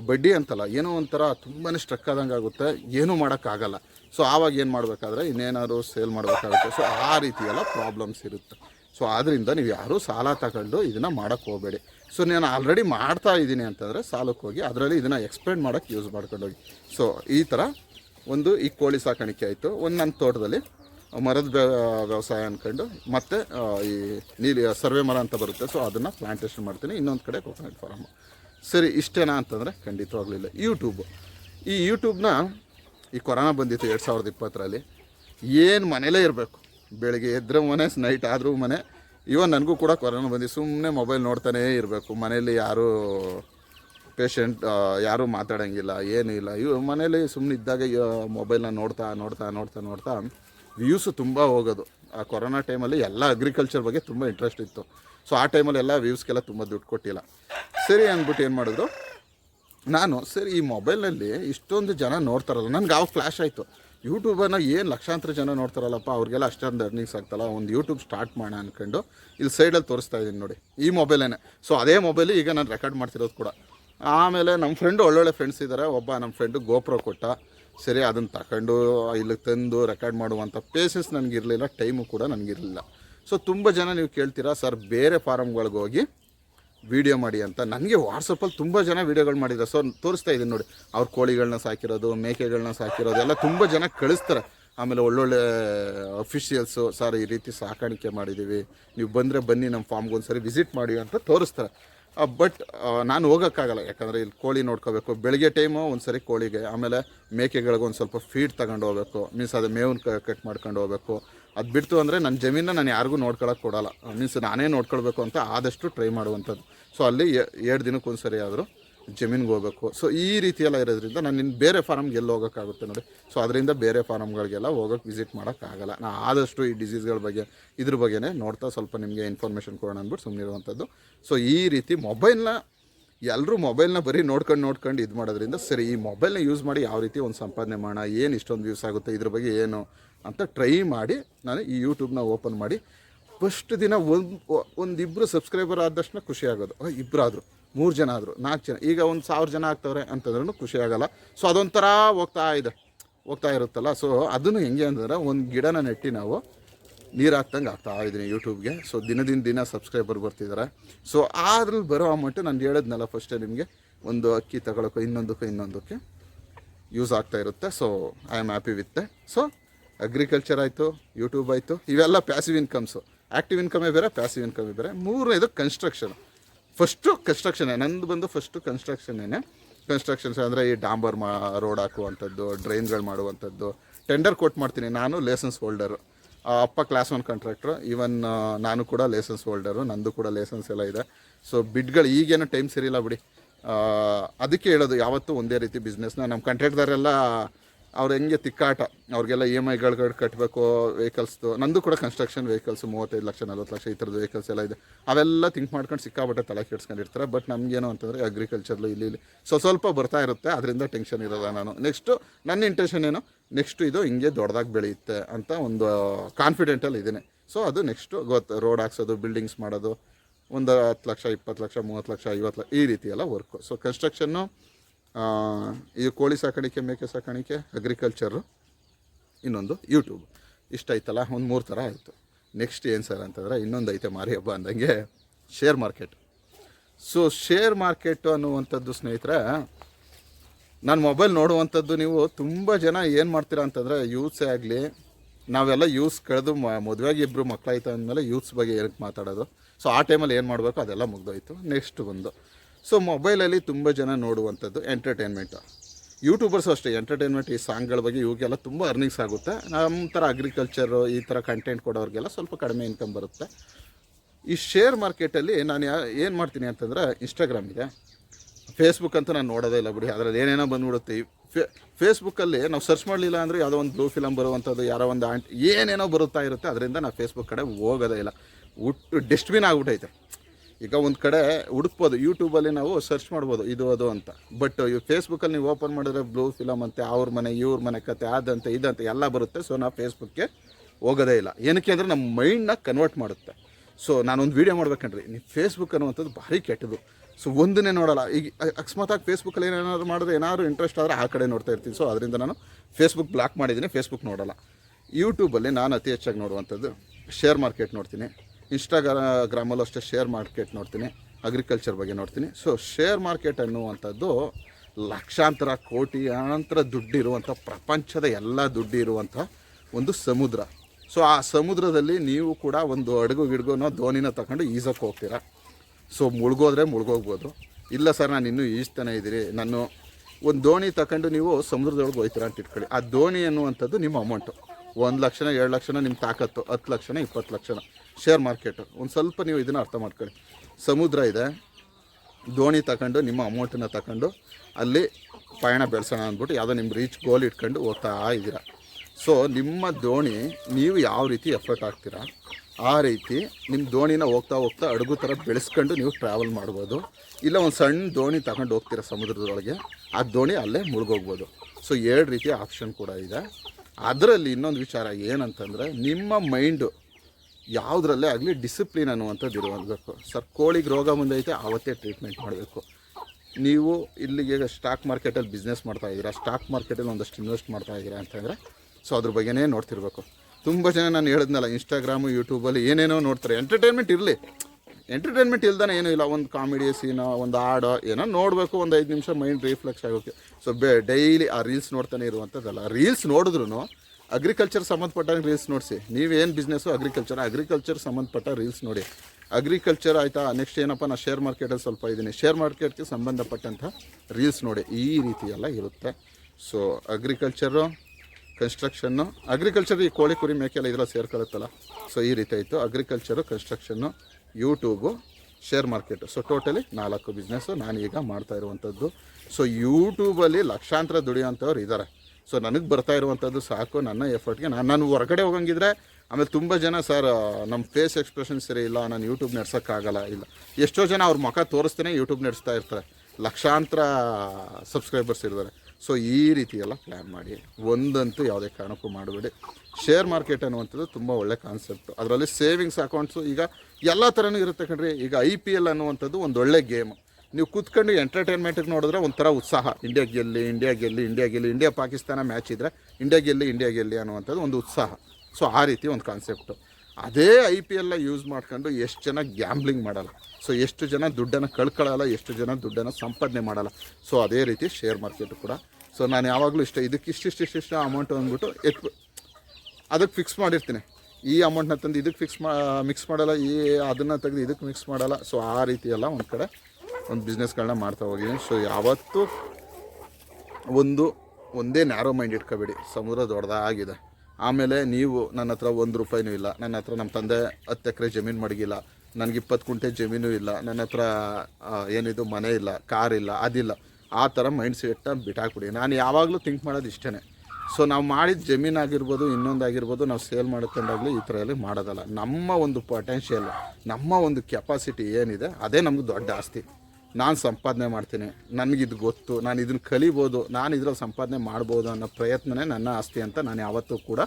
ಬಡ್ಡಿ ಅಂತಲ್ಲ. ಏನೋ ಒಂಥರ ತುಂಬಾ ಸ್ಟ್ರಕ್ ಆದಂಗೆ ಆಗುತ್ತೆ. ಏನೂ ಮಾಡೋಕ್ಕಾಗಲ್ಲ ಸೊ ಆವಾಗ ಏನು ಮಾಡಬೇಕಾದ್ರೆ, ಇನ್ನೇನಾದ್ರು ಸೇಲ್ ಮಾಡಬೇಕಾಗುತ್ತೆ. ಸೊ ಆ ರೀತಿಯೆಲ್ಲ ಪ್ರಾಬ್ಲಮ್ಸ್ ಇರುತ್ತೆ. ಸೊ ಆದ್ದರಿಂದ ನೀವು ಯಾರೂ ಸಾಲ ತಗೊಂಡು ಇದನ್ನು ಮಾಡೋಕ್ಕೆ ಹೋಗಬೇಡಿ. ಸೊ ನಾನು ಆಲ್ರೆಡಿ ಮಾಡ್ತಾ ಇದ್ದೀನಿ ಅಂತಂದರೆ ಸಾಲಕ್ಕೆ ಹೋಗಿ ಅದರಲ್ಲಿ ಇದನ್ನು ಎಕ್ಸ್ಪ್ಲೇನ್ ಮಾಡೋಕ್ಕೆ ಯೂಸ್ ಮಾಡ್ಕೊಂಡು ಹೋಗಿ. ಸೊ ಈ ಥರ ಒಂದು ಈ ಕೋಳಿ ಸಾಕಾಣಿಕೆ ಆಯಿತು. ಒಂದು ನನ್ನ ತೋಟದಲ್ಲಿ ಮರದ ವ್ಯ- ವ್ಯವಸಾಯ ಅಂದ್ಕೊಂಡು ಮತ್ತು ಈ ನೀಲಿ ಸರ್ವೆ ಮರ ಅಂತ ಬರುತ್ತೆ. ಸೊ ಅದನ್ನು ಪ್ಲಾಂಟೇಷನ್ ಮಾಡ್ತೀನಿ. ಇನ್ನೊಂದು ಕಡೆ ಕೋಕೋನಟ್ ಫಾರ್ಮ್ ಸರಿ, ಇಷ್ಟೇನಾ ಅಂತಂದರೆ ಖಂಡಿತವಾಗಲಿಲ್ಲ ಯೂಟ್ಯೂಬ್ ಈ ಯೂಟ್ಯೂಬ್ನ ಈ ಕೊರೋನಾ ಬಂದಿತ್ತು ಎರಡು ಸಾವಿರದ ಇಪ್ಪತ್ತರಲ್ಲಿ ಏನು ಮನೇಲೇ ಇರಬೇಕು. ಬೆಳಿಗ್ಗೆ ಎದ್ರೆ ಮನೆ ನೈಟ್ ಆದರೂ ಮನೆ. ಇವನ್ ನನಗೂ ಕೂಡ ಕೊರೋನಾ ಬಂದು ಸುಮ್ಮನೆ ಮೊಬೈಲ್ ನೋಡ್ತಾನೇ ಇರಬೇಕು. ಮನೇಲಿ ಯಾರೂ ಪೇಷಂಟ್ ಯಾರೂ ಮಾತಾಡೋಂಗಿಲ್ಲ, ಏನೂ ಇಲ್ಲ. ಇವ್ ಮನೇಲಿ ಸುಮ್ಮನೆ ಇದ್ದಾಗ ಮೊಬೈಲ್ನ ನೋಡ್ತಾ ನೋಡ್ತಾ ನೋಡ್ತಾ ನೋಡ್ತಾ ವ್ಯೂಸು ತುಂಬ ಹೋಗೋದು. ಆ ಕೊರೋನಾ ಟೈಮಲ್ಲಿ ಎಲ್ಲ ಅಗ್ರಿಕಲ್ಚರ್ ಬಗ್ಗೆ ತುಂಬ ಇಂಟ್ರೆಸ್ಟ್ ಇತ್ತು. ಸೊ ಆ ಟೈಮಲ್ಲಿ ಎಲ್ಲ ವ್ಯೂಸ್ಗೆಲ್ಲ ತುಂಬ ದುಡ್ಡು ಕೊಟ್ಟಿಲ್ಲ. ಸರಿ ಅಂದ್ಬಿಟ್ಟು ಏನು ಮಾಡಿದ್ರು? ನಾನು, ಸರಿ, ಈ ಮೊಬೈಲ್ನಲ್ಲಿ ಇಷ್ಟೊಂದು ಜನ ನೋಡ್ತಾರಲ್ಲ, ನನಗೆ ಆವಾಗ ಫ್ಲ್ಯಾಶ್ ಆಯಿತು. ಯೂಟ್ಯೂಬನ್ನು ಏನು ಲಕ್ಷಾಂತರ ಜನ ನೋಡ್ತಾರಲ್ಲಪ್ಪ, ಅವ್ರಿಗೆಲ್ಲ ಅಷ್ಟೊಂದು ಅರ್ನಿಂಗ್ಸ್ ಆಗ್ತಲ್ಲ, ಒಂದು ಯೂಟ್ಯೂಬ್ ಸ್ಟಾರ್ಟ್ ಮಾಡೋಣ ಅಂದ್ಕೊಂಡು ಇಲ್ಲಿ ಸೈಡಲ್ಲಿ ತೋರಿಸ್ತಾ ಇದ್ದೀನಿ ನೋಡಿ, ಈ ಮೊಬೈಲೇನೆ ಸೊ ಅದೇ ಮೊಬೈಲು ಈಗ ನಾನು ರೆಕಾರ್ಡ್ ಮಾಡ್ತಿರೋದು ಕೂಡ. ಆಮೇಲೆ ನಮ್ಮ ಫ್ರೆಂಡು ಒಳ್ಳೊಳ್ಳೆ ಫ್ರೆಂಡ್ಸ್ ಇದ್ದಾರೆ ಒಬ್ಬ ನಮ್ಮ ಫ್ರೆಂಡು ಗೋಪ್ರೋ ಕೊಟ್ಟ. ಸರಿ ಅದನ್ನು ತಗೊಂಡು ಇಲ್ಲಿ ತಂದು ರೆಕಾರ್ಡ್ ಮಾಡುವಂಥ ಪೇಸಸ್ ನನಗಿರಲಿಲ್ಲ ಟೈಮು ಕೂಡ ನನಗಿರಲಿಲ್ಲ. ಸೊ ತುಂಬ ಜನ ನೀವು ಕೇಳ್ತೀರಾ, ಸರ್, ಬೇರೆ ಫಾರಮ್ಗಳಿಗೆ ಹೋಗಿ ವಿಡಿಯೋ ಮಾಡಿ ಅಂತ. ನನಗೆ ವಾಟ್ಸಪ್ಪಲ್ಲಿ ತುಂಬ ಜನ ವೀಡಿಯೋಗಳು ಮಾಡಿದ್ದಾರೆ. ಸೊ ತೋರಿಸ್ತಾ ಇದ್ದೀನಿ ನೋಡಿ. ಅವ್ರ ಕೋಳಿಗಳನ್ನ ಸಾಕಿರೋದು ಮೇಕೆಗಳನ್ನ ಸಾಕಿರೋದು, ಎಲ್ಲ ತುಂಬ ಜನ ಕಳಿಸ್ತಾರೆ. ಆಮೇಲೆ ಒಳ್ಳೊಳ್ಳೆ ಅಫಿಷಿಯಲ್ಸು ಸರ್, ಈ ರೀತಿ ಸಾಕಾಣಿಕೆ ಮಾಡಿದ್ದೀವಿ ನೀವು ಬಂದರೆ ಬನ್ನಿ ನಮ್ಮ ಫಾರ್ಮ್ಗೆ ಒಂದು ಸರಿ ವಿಸಿಟ್ ಮಾಡಿ ಅಂತ ತೋರಿಸ್ತಾರೆ. ಬಟ್ ನಾನು ಹೋಗೋಕ್ಕಾಗಲ್ಲ. ಯಾಕಂದರೆ ಇಲ್ಲಿ ಕೋಳಿ ನೋಡ್ಕೋಬೇಕು. ಬೆಳಗ್ಗೆ ಟೈಮು ಒಂದು ಸರಿ ಕೋಳಿಗೆ, ಆಮೇಲೆ ಮೇಕೆಗಳಿಗೆ ಒಂದು ಸ್ವಲ್ಪ ಫೀಡ್ ತಗೊಂಡು ಹೋಗ್ಬೇಕು. ಮೀನ್ಸ್ ಅದು ಮೇವನ್ನ ಕಟ್ ಮಾಡ್ಕೊಂಡು ಹೋಗ್ಬೇಕು. ಅದು ಬಿಡ್ತು ಅಂದರೆ ನನ್ನ ಜಮೀನ ನಾನು ಯಾರಿಗೂ ನೋಡ್ಕೊಳಕ್ಕೆ ಕೊಡಲ್ಲ. ಮೀನ್ಸ್ ನಾನೇ ನೋಡ್ಕೊಳ್ಬೇಕು ಅಂತ ಆದಷ್ಟು ಟ್ರೈ ಮಾಡುವಂಥದ್ದು. ಸೊ ಅಲ್ಲಿ ಎರಡು ದಿನಕ್ಕೆ ಒಂದು ಸರಿ ಆದರೂ ಜಮೀನಿಗೆ ಹೋಗಬೇಕು. ಸೊ ಈ ರೀತಿಯೆಲ್ಲ ಇರೋದ್ರಿಂದ ನಾನು ಇನ್ನು ಬೇರೆ ಫಾರಮ್ಗೆ ಎಲ್ಲಿ ಹೋಗೋಕ್ಕಾಗುತ್ತೆ ನೋಡಿ. ಸೊ ಅದರಿಂದ ಬೇರೆ ಫಾರಮ್ಗಳಿಗೆಲ್ಲ ಹೋಗೋಕ್ಕೆ ವಿಸಿಟ್ ಮಾಡೋಕ್ಕಾಗಲ್ಲ. ನಾನು ಆದಷ್ಟು ಈ ಡಿಸೀಸ್ಗಳ ಬಗ್ಗೆ, ಇದ್ರ ಬಗ್ಗೆನೇ ನೋಡ್ತಾ ಸ್ವಲ್ಪ ನಿಮಗೆ ಇನ್ಫಾರ್ಮೇಷನ್ ಕೊಡೋಣ ಅಂದ್ಬಿಟ್ಟು ಸುಮ್ಮನಿರುವಂಥದ್ದು ಸೊ ಈ ರೀತಿ ಮೊಬೈಲ್ನ ಎಲ್ಲರೂ ಮೊಬೈಲ್ನ ಬರೀ ನೋಡ್ಕೊಂಡು ನೋಡ್ಕೊಂಡು ಇದು ಮಾಡೋದ್ರಿಂದ ಸರಿ, ಈ ಮೊಬೈಲ್ನ ಯೂಸ್ ಮಾಡಿ ಯಾವ ರೀತಿ ಒಂದು ಸಂಪಾದನೆ ಮಾಡೋಣ, ಏನು ಇಷ್ಟೊಂದು ಯೂಸ್ ಆಗುತ್ತೆ, ಇದ್ರ ಬಗ್ಗೆ ಏನು ಅಂತ ಟ್ರೈ ಮಾಡಿ ನಾನು ಈ ಯೂಟ್ಯೂಬ್ನ ಓಪನ್ ಮಾಡಿ ಫಸ್ಟ್ ದಿನ ಒಂದು ಒಂದಿಬ್ಬರು ಸಬ್ಸ್ಕ್ರೈಬರ್ ಆದ ತಕ್ಷಣ ಖುಷಿ ಆಗೋದು. ಇಬ್ಬರು ಆದರು ಮೂರು ಜನ ಆದರು, ನಾಲ್ಕು ಜನ, ಈಗ ಒಂದು ಸಾವಿರ ಜನ ಆಗ್ತವ್ರೆ ಅಂತಂದ್ರೂ ಖುಷಿ ಆಗೋಲ್ಲ. ಸೊ ಅದೊಂಥರ ಹೋಗ್ತಾ ಇದೆ, ಹೋಗ್ತಾ ಇರುತ್ತಲ್ಲ. ಸೊ ಅದನ್ನು ಹೆಂಗೆ ಅಂದರೆ ಒಂದು ಗಿಡನ ನೆಟ್ಟು ನಾವು ನೀರು ಹಾಕ್ದಂಗೆ ಆಗ್ತಾ ಇದ್ದೀನಿ ಯೂಟ್ಯೂಬ್ಗೆ ಸೊ ದಿನದಿಂದ ದಿನ ಸಬ್ಸ್ಕ್ರೈಬರ್ ಬರ್ತಿದ್ದಾರೆ ಸೊ ಅದ್ರಲ್ಲಿ ಬರೋ ಅಮೌಂಟ್ ನಾನು ಹೇಳಿದ್ನಲ್ಲ ಫಸ್ಟೇ ನಿಮಗೆ. ಒಂದು ಅಕ್ಕಿ ತಗೊಳಕ್ಕೆ ಇನ್ನೊಂದಕ್ಕೆ ಇನ್ನೊಂದಕ್ಕೆ ಯೂಸ್ ಆಗ್ತಾ ಇರುತ್ತೆ. So I am happy with so agriculture ಆಯಿತು ಯೂಟ್ಯೂಬ್ ಆಯಿತು, ಇವೆಲ್ಲ ಪ್ಯಾಸಿವ್ ಇನ್ಕಮ್ಸು ಆ್ಯಕ್ಟಿವ್ ಇನ್ಕಮೇ ಬೇರೆ ಪ್ಯಾಸಿವ್ ಇನ್ಕಮೇ ಬೇರೆ. ಮೂರನೇದು ಕನ್ಸ್ಟ್ರಕ್ಷನ್ ಫಸ್ಟು ಕನ್ಸ್ಟ್ರಕ್ಷನೇ ನಂದು ಬಂದು ಫಸ್ಟು ಕನ್ಸ್ಟ್ರಕ್ಷನ್ನೇ ಕನ್ಸ್ಟ್ರಕ್ಷನ್ಸ್ ಅಂದರೆ ಈ ಡಾಂಬರ್ ಮಾ, ರೋಡ್ ಹಾಕುವಂಥದ್ದು ಡ್ರೈನ್ಗಳು ಮಾಡುವಂಥದ್ದು. ಟೆಂಡರ್ ಕೊಟ್ಟು ಮಾಡ್ತೀನಿ, ನಾನು ಲೈಸೆನ್ಸ್ ಹೋಲ್ಡರು ಅಪ್ಪ ಕ್ಲಾಸ್ ಒನ್ ಕಾಂಟ್ರಾಕ್ಟ್ರು ಈವನ್ ನಾನು ಕೂಡ ಲೈಸೆನ್ಸ್ ಹೋಲ್ಡರು ನಂದು ಕೂಡ ಲೈಸೆನ್ಸ್ ಎಲ್ಲ ಇದೆ. ಸೊ ಬಿಡ್ಗಳು ಈಗೇನು ಟೈಮ್ ಸರಿಯಿಲ್ಲ ಬಿಡಿ. ಅದಕ್ಕೆ ಹೇಳೋದು, ಯಾವತ್ತೂ ಒಂದೇ ರೀತಿ ಬಿಸ್ನೆಸ್ನ ನಮ್ಮ ಕಾಂಟ್ರಾಕ್ಟ್ದಾರೆಲ್ಲ ಅವ್ರು ಹೆಂಗೆ ತಿಕ್ಕಾಟ, ಅವ್ರಿಗೆಲ್ಲ ಇ ಎಂ ಐಗಳು ಕಟ್ಟಬೇಕು ವೆಹಿಕಲ್ಸ್ದು ನಂದು ಕೂಡ ಕನ್ಸ್ಟ್ರಕ್ಷನ್ ವೆಹಿಕಲ್ಸ್ ಮೂವತ್ತೈದು ಲಕ್ಷ, ನಲ್ವತ್ತು ಲಕ್ಷ ಈ ಥರದ ವೆಹಿಕಲ್ಸ್ ಎಲ್ಲ ಇದೆ. ಅವೆಲ್ಲ ಥಿಂಕ್ ಮಾಡ್ಕೊಂಡು ಸಿಕ್ಕಾಬಟ್ಟೆ ತಲೆ ಕೆಡ್ಸ್ಕೊಂಡಿರ್ತಾರೆ. ಬಟ್ ನಮಗೇನು ಅಂತಂದರೆ ಅಗ್ರಿಕಲ್ಚರ್ಲು ಇಲ್ಲಿ ಇಲ್ಲಿ ಸೊ ಸ್ವಲ್ಪ ಬರ್ತಾ ಇರುತ್ತೆ ಅದರಿಂದ ಟೆನ್ಷನ್ ಇರೋಲ್ಲ ನಾನು. ನೆಕ್ಸ್ಟು ನನ್ನ ಇಂಟೆನ್ಷನ್ ಏನು? ನೆಕ್ಸ್ಟು ಇದು ಹಿಂಗೆ ದೊಡ್ಡದಾಗಿ ಬೆಳೆಯುತ್ತೆ ಅಂತ ಒಂದು ಕಾನ್ಫಿಡೆಂಟಲ್ಲಿ ಇದ್ದೀನಿ. ಸೊ ಅದು ನೆಕ್ಸ್ಟು ಗೊತ್ತು ರೋಡ್ ಹಾಕ್ಸೋದು ಬಿಲ್ಡಿಂಗ್ಸ್ ಮಾಡೋದು, ಒಂದು ಹತ್ತು ಲಕ್ಷ, ಇಪ್ಪತ್ತು ಲಕ್ಷ, ಮೂವತ್ತು ಲಕ್ಷ, ಐವತ್ತು ಲಕ್ಷ ಈ ರೀತಿ ಎಲ್ಲ ವರ್ಕು ಸೊ ಕನ್ಸ್ಟ್ರಕ್ಷನ್ನು ಈ ಕೋಳಿ ಸಾಕಾಣಿಕೆ, ಮೇಕೆ ಸಾಕಾಣಿಕೆ ಅಗ್ರಿಕಲ್ಚರು ಇನ್ನೊಂದು ಯೂಟ್ಯೂಬ್ ಇಷ್ಟ ಆಯ್ತಲ್ಲ? ಒಂದು ಮೂರು ಥರ ಆಯಿತು. ನೆಕ್ಸ್ಟ್ ಏನು ಸರ್ ಅಂತಂದರೆ, ಇನ್ನೊಂದು ಐತೆ ಮಾರಿ ಹಬ್ಬ ಅಂದಂಗೆ share market so share market ಅನ್ನುವಂಥದ್ದು ಸ್ನೇಹಿತರೆ, ನಾನು ಮೊಬೈಲ್ ನೋಡುವಂಥದ್ದು ನೀವು ತುಂಬ ಜನ ಏನು ಮಾಡ್ತೀರಾ ಅಂತಂದರೆ ಯೂತ್ಸೇ ಆಗಲಿ, ನಾವೆಲ್ಲ ಯೂಸ್ ಕಳೆದು ಮದುವೆಗೆ ಇಬ್ಬರು ಮಕ್ಕಳಾಯ್ತು ಅಂದಮೇಲೆ ಯೂತ್ಸ್ ಬಗ್ಗೆ ಏನಕ್ಕೆ ಮಾತಾಡೋದು? ಸೊ ಆ ಟೈಮಲ್ಲಿ ಏನು ಮಾಡಬೇಕು? ಅದೆಲ್ಲ ಮುಗ್ದೋಯ್ತು. ನೆಕ್ಸ್ಟ್ ಬಂದು. ಸೊ ಮೊಬೈಲಲ್ಲಿ ತುಂಬ ಜನ ನೋಡುವಂಥದ್ದು ಎಂಟರ್ಟೈನ್ಮೆಂಟು ಯೂಟ್ಯೂಬರ್ಸು ಅಷ್ಟೇ ಎಂಟರ್ಟೈನ್ಮೆಂಟ್ ಈ ಸಾಂಗ್ಗಳ ಬಗ್ಗೆ ಇವಾಗೆಲ್ಲ ತುಂಬ ಅರ್ನಿಂಗ್ಸ್ ಆಗುತ್ತೆ. ನಮ್ಮ ಥರ ಅಗ್ರಿಕಲ್ಚರು ಈ ಥರ ಕಂಟೆಂಟ್ ಕೊಡೋರಿಗೆಲ್ಲ ಸ್ವಲ್ಪ ಕಡಿಮೆ ಇನ್ಕಮ್ ಬರುತ್ತೆ. ಈ ಶೇರ್ ಮಾರ್ಕೆಟಲ್ಲಿ ನಾನು ಏನು ಮಾಡ್ತೀನಿ ಅಂತಂದರೆ ಇನ್ಸ್ಟಾಗ್ರಾಮ್ ಇದೆ. ಫೇಸ್ಬುಕ್ ಅಂತ ನಾನು ನೋಡೋದೇ ಇಲ್ಲ ಬಿಡಿ, ಅದರಲ್ಲಿ ಏನೇನೋ ಬಂದ್ಬಿಡುತ್ತೆ. ಫೇ ಫೇಸ್ಬುಕ್ಕಲ್ಲಿ ನಾವು ಸರ್ಚ್ ಮಾಡಲಿಲ್ಲ ಅಂದರೆ ಯಾವುದೋ ಒಂದು ಬ್ಲೂ ಫಿಲಮ್ ಬರುವಂಥದ್ದು, ಯಾರೋ ಒಂದು ಆಂಟ್ ಏನೇನೋ ಬರುತ್ತಾ ಇರುತ್ತೆ, ಅದರಿಂದ ನಾನು ಫೇಸ್ಬುಕ್ ಕಡೆ ಹೋಗೋದೇ ಇಲ್ಲ. ಹುಟ್ಟು ಡಸ್ಟ್ಬಿನ್ ಆಗ್ಬಿಟ್ಟೈತೆ ಈಗ ಒಂದು ಕಡೆ ಹುಡುಕ್ಬೋದು. ಯೂಟ್ಯೂಬಲ್ಲಿ ನಾವು ಸರ್ಚ್ ಮಾಡ್ಬೋದು. ಇದು, ಅದು ಅಂತ. ಬಟ್ ಈ ಫೇಸ್ಬುಕ್ಕಲ್ಲಿ ನೀವು ಓಪನ್ ಮಾಡಿದ್ರೆ ಬ್ಲೂ ಫಿಲಮ್ ಅಂತೆ, ಅವ್ರ ಮನೆ, ಇವ್ರ ಮನೆ ಕತೆ, ಅದಂತೆ, ಇದಂತೆ ಎಲ್ಲ ಬರುತ್ತೆ. ಸೊ ನಾವು ಫೇಸ್ಬುಕ್ಗೆ ಹೋಗೋದೇ ಇಲ್ಲ. ಏನಕ್ಕೆ ಅಂದರೆ ನಮ್ಮ ಮೈಂಡ್ನ ಕನ್ವರ್ಟ್ ಮಾಡುತ್ತೆ. ಸೊ ನಾನೊಂದು ವೀಡಿಯೋ ಮಾಡ್ಬೇಕಂಡ್ರಿ ನೀವು ಫೇಸ್ಬುಕ್ ಅನ್ನುವಂಥದ್ದು ಭಾರಿ ಕೆಟ್ಟದು ಸೊ ಒಂದನ್ನೇ ನೋಡಲ್ಲ. ಈಗ ಅಕಸ್ಮಾತ್ ಅಕಸ್ಮಾತಾಗಿ ಫೇಸ್ಬುಕ್ಕಲ್ಲಿ ಏನಾದ್ರು ಮಾಡಿದ್ರೆ ಏನಾದ್ರು ಇಂಟ್ರೆಸ್ಟ್ ಆದರೆ ಆ ಕಡೆ ನೋಡ್ತಾ ಇರ್ತೀನಿ. ಸೊ ಅದರಿಂದ ನಾನು ಫೇಸ್ಬುಕ್ ಬ್ಲಾಕ್ ಮಾಡಿದ್ದೀನಿ. ಫೇಸ್ಬುಕ್ ನೋಡಲ್ಲ. ಯೂಟ್ಯೂಬಲ್ಲಿ ನಾನು ಅತಿ ಹೆಚ್ಚಾಗಿ ನೋಡುವಂಥದ್ದು ಶೇರ್ ಮಾರ್ಕೆಟ್ ನೋಡ್ತೀನಿ. ಇನ್ಸ್ಟಾಗ್ರಾಮಲ್ಲೂ ಅಷ್ಟೇ ಶೇರ್ ಮಾರ್ಕೆಟ್ ನೋಡ್ತೀನಿ ಅಗ್ರಿಕಲ್ಚರ್ ಬಗ್ಗೆ ನೋಡ್ತೀನಿ. ಸೊ ಶೇರ್ ಮಾರ್ಕೆಟ್ ಅನ್ನುವಂಥದ್ದು ಲಕ್ಷಾಂತರ ಕೋಟಿ ಅನಂತರ ದುಡ್ಡಿರುವಂಥ, ಪ್ರಪಂಚದ ಎಲ್ಲ ದುಡ್ಡು ಇರುವಂಥ ಒಂದು ಸಮುದ್ರ. ಸೊ ಆ ಸಮುದ್ರದಲ್ಲಿ ನೀವು ಕೂಡ ಒಂದು ಅಡುಗು ಗಿಡಗುನೋ ದೋಣಿನ ತಗೊಂಡು ಈಜಕ್ಕೆ ಹೋಗ್ತೀರಾ? ಸೊ ಮುಳುಗೋದ್ರೆ ಮುಳುಗೋಗ್ಬೋದು. ಇಲ್ಲ ಸರ್, ನಾನು ಇನ್ನೂ ಈಜ್ತಾನೆ ಇದ್ದೀರಿ ನಾನು ಒಂದು ದೋಣಿ ತಗೊಂಡು ನೀವು ಸಮುದ್ರದೊಳಗೆ ಹೋಯ್ತೀರಾ ಅಂತ ಇಟ್ಕೊಳ್ಳಿ. ಆ ದೋಣಿ ಅನ್ನುವಂಥದ್ದು ನಿಮ್ಮ ಅಮೌಂಟು ಒಂದು ಲಕ್ಷನ, ಎರಡು ಲಕ್ಷನ ನಿಮ್ಮ ತಾಕತ್ತು. ಹತ್ತು ಲಕ್ಷನ, ಇಪ್ಪತ್ತು ಲಕ್ಷನ. ಶೇರ್ ಮಾರ್ಕೆಟು ಒಂದು ಸ್ವಲ್ಪ ನೀವು ಇದನ್ನು ಅರ್ಥ ಮಾಡ್ಕೊಳ್ಳಿ. ಸಮುದ್ರ ಇದೆ. ದೋಣಿ ತಗೊಂಡು, ನಿಮ್ಮ ಅಮೌಂಟನ್ನು ತಗೊಂಡು, ಅಲ್ಲಿ ಪಯಣ ಬೆಳೆಸೋಣ ಅಂದ್ಬಿಟ್ಟು ಯಾವುದೋ ನಿಮ್ಮ ರೀಚ್ ಗೋಲ್ ಇಟ್ಕೊಂಡು ಹೋಗ್ತಾ ಇದ್ದೀರಾ ಸೊ ನಿಮ್ಮ ದೋಣಿ ನೀವು ಯಾವ ರೀತಿ ಎಫರ್ಟ್ ಹಾಕ್ತೀರಾ, ಆ ರೀತಿ ನಿಮ್ಮ ದೋಣಿನ ಹೋಗ್ತಾ ಹೋಗ್ತಾ ಅಡುಗು ಥರ ಬೆಳೆಸ್ಕೊಂಡು ನೀವು ಟ್ರಾವೆಲ್ ಮಾಡ್ಬೋದು. ಇಲ್ಲ ಒಂದು ಸಣ್ಣ ದೋಣಿ ತಗೊಂಡು ಹೋಗ್ತೀರಾ ಸಮುದ್ರದೊಳಗೆ, ಆ ದೋಣಿ ಅಲ್ಲೇ ಮುಳುಗೋಗ್ಬೋದು. ಸೊ ಎರಡು ರೀತಿಯ ಆಪ್ಷನ್ ಕೂಡ ಇದೆ. ಅದರಲ್ಲಿ ಇನ್ನೊಂದು ವಿಚಾರ ಏನಂತಂದರೆ, ನಿಮ್ಮ ಮೈಂಡು ಯಾವುದ್ರಲ್ಲೇ ಆಗಲಿ ಡಿಸಿಪ್ಲಿನ್ ಅನ್ನುವಂಥದ್ದು ಇರುವಂಥದ್ದು. ಸರ್, ಕೋಳಿಗೆ ರೋಗ ಬಂದೈತೆ ಆವತ್ತೇ ಟ್ರೀಟ್ಮೆಂಟ್ ಮಾಡಬೇಕು. ನೀವು ಇಲ್ಲಿಗೆ ಸ್ಟಾಕ್ ಮಾರ್ಕೆಟಲ್ಲಿ ಬಿಸ್ನೆಸ್ ಮಾಡ್ತಾ ಇದ್ದೀರಾ ಸ್ಟಾಕ್ ಮಾರ್ಕೆಟಲ್ಲಿ ಒಂದಷ್ಟು ಇನ್ವೆಸ್ಟ್ ಮಾಡ್ತಾ ಇದ್ದೀರಾ ಅಂತಂದರೆ ಸೊ ಅದ್ರ ಬಗ್ಗೆನೇ ನೋಡ್ತಿರ್ಬೇಕು. ತುಂಬ ಜನ ನಾನು ಹೇಳಿದ್ನಲ್ಲ ಇನ್ಸ್ಟಾಗ್ರಾಮು ಯೂಟ್ಯೂಬಲ್ಲಿ ಏನೇನೋ ನೋಡ್ತಾರೆ. ಎಂಟರ್ಟೈನ್ಮೆಂಟ್ ಇರಲಿ. ಎಂಟರ್ಟೈನ್ಮೆಂಟ್ ಇಲ್ದಾನೆ ಏನೂ ಇಲ್ಲ. ಒಂದು ಕಾಮಿಡಿ ಸೀನೋ ಒಂದು ಹಾಡೋ ಏನೋ ನೋಡಬೇಕು, ಒಂದು ಐದು ನಿಮಿಷ ಮೈಂಡ್ ರಿಫ್ಲೆಕ್ಸ್ ಆಗೋಕ್ಕೆ ಸೊ ಬೇ ಡೈಲಿ ಆ ರೀಲ್ಸ್ ನೋಡ್ತಾನೆ ಇರುವಂಥದ್ದಲ್ಲ. ರೀಲ್ಸ್ ನೋಡಿದ್ರು ಅಗ್ರಿಕಲ್ಚರ್ ಸಂಬಂಧಪಟ್ಟ ರೀಲ್ಸ್ ನೋಡಿಸಿ. ನೀವೇನು ಬಿಸ್ನೆಸ್ಸು ಅಗ್ರಿಕಲ್ಚರ್ ಅಗ್ರಿಕಲ್ಚರ್ ಸಂಬಂಧಪಟ್ಟ ರೀಲ್ಸ್ ನೋಡಿ. ಅಗ್ರಿಕಲ್ಚರ್ ಆಯಿತಾ ನೆಕ್ಸ್ಟ್ ಏನಪ್ಪ ನಾನು ಶೇರ್ ಮಾರ್ಕೆಟಲ್ಲಿ ಸ್ವಲ್ಪ ಇದ್ದೀನಿ ಶೇರ್ ಮಾರ್ಕೆಟ್ಗೆ ಸಂಬಂಧಪಟ್ಟಂಥ ರೀಲ್ಸ್ ನೋಡಿ. ಈ ರೀತಿ ಎಲ್ಲ ಇರುತ್ತೆ. ಸೊ ಅಗ್ರಿಕಲ್ಚರು ಕನ್ಸ್ಟ್ರಕ್ಷನ್ನು ಅಗ್ರಿಕಲ್ಚರ್ ಈ ಕೋಳಿ ಕುರಿ ಮೇಕೆ ಎಲ್ಲ ಇದೆಲ್ಲ ಸೇರ್ಕೊಳ್ಳುತ್ತಲ್ಲ. ಸೊ ಈ ರೀತಿ ಆಯಿತು. Agriculture construction YouTube share market so totally ನಾಲ್ಕು ಬಿಸ್ನೆಸ್ಸು ನಾನೀಗ ಮಾಡ್ತಾ ಇರುವಂಥದ್ದು ಸೊ ಯೂಟ್ಯೂಬಲ್ಲಿ ಲಕ್ಷಾಂತರ ದುಡಿಯುವಂಥವ್ರು ಇದ್ದಾರೆ ಸೊ ನನಗೆ ಬರ್ತಾ ಇರುವಂಥದ್ದು ಸಾಕು, ನನ್ನ ಎಫರ್ಟ್ಗೆ. ನಾನು ನಾನು ಹೊರಗಡೆ ಹೋಗಂಗಿದ್ರೆ, ಆಮೇಲೆ ತುಂಬ ಜನ, ಸರ್ ನಮ್ಮ ಫೇಸ್ ಎಕ್ಸ್ಪ್ರೆಷನ್ ಸರಿ ಇಲ್ಲ, ನಾನು ಯೂಟ್ಯೂಬ್ ನಡ್ಸೋಕ್ಕಾಗಲ್ಲ, ಇಲ್ಲ. ಎಷ್ಟೋ ಜನ ಅವ್ರ ಮುಖ ತೋರಿಸ್ತೇನೆ ಯೂಟ್ಯೂಬ್ ನಡೆಸ್ತಾ ಇರ್ತಾರೆ. ಲಕ್ಷಾಂತರ ಸಬ್ಸ್ಕ್ರೈಬರ್ಸ್ ಇರ್ತಾರೆ. ಸೊ ಈ ರೀತಿ ಎಲ್ಲ ಪ್ಲ್ಯಾನ್ ಮಾಡಿ, ಒಂದಂತೂ ಯಾವುದೇ ಕಾರಣಕ್ಕೂ ಮಾಡಬೇಡಿ. ಶೇರ್ ಮಾರ್ಕೆಟ್ ಅನ್ನುವಂಥದ್ದು ತುಂಬ ಒಳ್ಳೆ ಕಾನ್ಸೆಪ್ಟ್ ಅದರಲ್ಲಿ ಸೇವಿಂಗ್ಸ್ ಅಕೌಂಟ್ಸು ಈಗ ಎಲ್ಲ ಥರನೂ ಇರುತ್ತೆ ಕಣ್ರಿ. ಈಗ ಐ ಪಿ ಎಲ್ ಅನ್ನುವಂಥದ್ದು ಒಂದು ಒಳ್ಳೆ ಗೇಮ್ ನೀವು ಕೂತ್ಕೊಂಡು ಎಂಟರ್ಟೈನ್ಮೆಂಟಿಗೆ ನೋಡಿದ್ರೆ ಒಂಥರ ಉತ್ಸಾಹ. ಇಂಡಿಯಾ ಗೆಲ್ಲಿ ಇಂಡಿಯಾ ಗೆಲ್ಲಿ ಇಂಡಿಯಾ ಗೆಲ್ಲಿ ಇಂಡಿಯಾ ಪಾಕಿಸ್ತಾನ ಮ್ಯಾಚ್ ಇದ್ದರೆ ಇಂಡಿಯಾ ಗೆಲ್ಲಿ ಇಂಡಿಯಾ ಗೆಲ್ಲಿ ಅನ್ನುವಂಥದ್ದು ಒಂದು ಉತ್ಸಾಹ. ಸೊ ಆ ರೀತಿ ಒಂದು ಕಾನ್ಸೆಪ್ಟು ಅದೇ ಐ ಪಿ ಎಲ್ಲ ಯೂಸ್ ಮಾಡ್ಕೊಂಡು ಎಷ್ಟು ಜನ ಗ್ಯಾಂಬ್ಲಿಂಗ್ ಮಾಡಲ್ಲ. ಸೊ ಎಷ್ಟು ಜನ ದುಡ್ಡನ್ನು ಕಳ್ಕೊಳ್ಳಲ್ಲ ಎಷ್ಟು ಜನ ದುಡ್ಡನ್ನು ಸಂಪಾದನೆ ಮಾಡಲ್ಲ. ಸೊ ಅದೇ ರೀತಿ ಶೇರ್ ಮಾರ್ಕೆಟ್ ಕೂಡ. ಸೊ ನಾನು ಯಾವಾಗಲೂ ಇಷ್ಟ, ಇದಕ್ಕೆ ಇಷ್ಟಿಷ್ಟಿಷ್ಟಿಷ್ಟು ಅಮೌಂಟು ಅಂದ್ಬಿಟ್ಟು ಎತ್ ಅದಕ್ಕೆ ಫಿಕ್ಸ್ ಮಾಡಿರ್ತೀನಿ. ಈ ಅಮೌಂಟ್ನ ತಂದು ಇದಕ್ಕೆ ಫಿಕ್ಸ್ ಮಾ ಮಿಕ್ಸ್ ಮಾಡಲ್ಲ, ಈ ಅದನ್ನು ತೆಗೆದು ಇದಕ್ಕೆ ಮಿಕ್ಸ್ ಮಾಡಲ್ಲ. ಸೊ ಆ ರೀತಿ ಒಂದು ಕಡೆ ಒಂದು ಬಿಸ್ನೆಸ್ಗಳನ್ನ ಮಾಡ್ತಾ ಹೋಗಿದ್ದೀನಿ. ಸೊ ಯಾವತ್ತೂ ಒಂದು, ಒಂದೇ ನ್ಯಾರೋ ಮೈಂಡ್ ಇಟ್ಕೋಬೇಡಿ. ಸಮುದ್ರ ದೊಡ್ಡದಾಗಿದೆ. ಆಮೇಲೆ ನೀವು ನನ್ನ ಹತ್ರ ಒಂದು ರೂಪಾಯಿನೂ ಇಲ್ಲ. ನನ್ನ ಹತ್ರ ನಮ್ಮ ತಂದೆ ಹತ್ತು ಎಕರೆ ಜಮೀನು ಮಡಗಿಲ್ಲ. ನನಗೆ ಇಪ್ಪತ್ತು ಕುಂಟೆ ಜಮೀನು ಇಲ್ಲ. ನನ್ನ ಹತ್ರ ಏನಿದು ಮನೆ ಇಲ್ಲ ಕಾರ್ ಇಲ್ಲ, ಅದಿಲ್ಲ. ಆ ಥರ ಮೈಂಡ್ ಸೆಟ್ನ ಬಿಟ್ಟಾಕ್ಬಿಡಿ. ನಾನು ಯಾವಾಗಲೂ ಥಿಂಕ್ ಮಾಡೋದು ಇಷ್ಟೇ ಸೊ ನಾವು ಮಾಡಿದ ಜಮೀನು ಆಗಿರ್ಬೋದು ಇನ್ನೊಂದಾಗಿರ್ಬೋದು ನಾವು ಸೇಲ್ ಮಾಡ್ಕೊಂಡಾಗಲಿ ಈ ಥರ ಎಲ್ಲ ಮಾಡೋದಲ್ಲ. ನಮ್ಮ ಒಂದು ಪೊಟೆನ್ಷಿಯಲ್ ನಮ್ಮ ಒಂದು ಕೆಪಾಸಿಟಿ ಏನಿದೆ, ಅದೇ ನಮ್ಗೆ ದೊಡ್ಡ ಆಸ್ತಿ. ನಾನು ಸಂಪಾದನೆ ಮಾಡ್ತೀನಿ. ನನಗಿದು ಗೊತ್ತು. ನಾನು ಇದನ್ನು ಕಲಿಬೋದು. ನಾನು ಇದ್ರಲ್ಲಿ ಸಂಪಾದನೆ ಮಾಡ್ಬೋದು ಅನ್ನೋ ಪ್ರಯತ್ನನೇ ನನ್ನ ಆಸ್ತಿ ಅಂತ ನಾನು ಯಾವತ್ತೂ ಕೂಡ